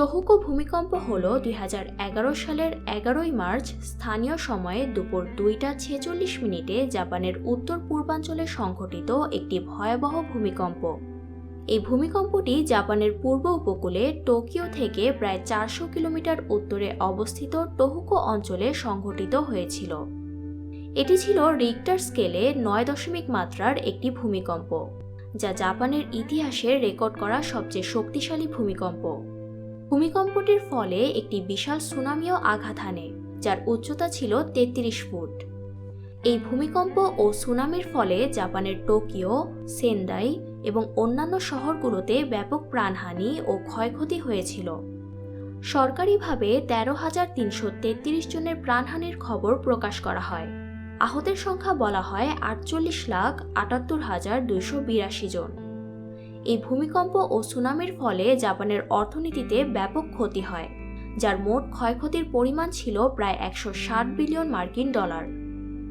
টোহুকো ভূমিকম্প হল দুই হাজার এগারো সালের এগারোই মার্চ স্থানীয় সময়ে দুপুর দুইটা ছেচল্লিশ মিনিটে জাপানের উত্তর পূর্বাঞ্চলে সংঘটিত একটি ভয়াবহ ভূমিকম্প। এই ভূমিকম্পটি জাপানের পূর্ব উপকূলে টোকিও থেকে প্রায় চারশো কিলোমিটার উত্তরে অবস্থিত টোহুকো অঞ্চলে সংঘটিত হয়েছিল। এটি ছিল রিক্টার স্কেলে নয় দশমিক মাত্রার একটি ভূমিকম্প, যা জাপানের ইতিহাসে রেকর্ড করা সবচেয়ে শক্তিশালী ভূমিকম্প। ভূমিকম্পটির ফলে একটি বিশাল সুনামিও আঘাত হানে, যার উচ্চতা ছিল তেত্রিশ ফুট। এই ভূমিকম্প ও সুনামির ফলে জাপানের টোকিও, সেন্দাই এবং অন্যান্য শহরগুলোতে ব্যাপক প্রাণহানি ও ক্ষয়ক্ষতি হয়েছিল। সরকারিভাবে তেরো হাজার তিনশো তেত্রিশ জনের প্রাণহানির খবর প্রকাশ করা হয়। আহতের সংখ্যা বলা হয় আটচল্লিশ লাখ আটাত্তর হাজার দুইশো বিরাশি জন। এই ভূমিকম্প ও সুনামির ফলে জাপানের অর্থনীতিতে ব্যাপক ক্ষতি হয়, যার মোট ক্ষয়ক্ষতির পরিমাণ ছিল প্রায় একশো ষাট বিলিয়ন মার্কিন ডলার।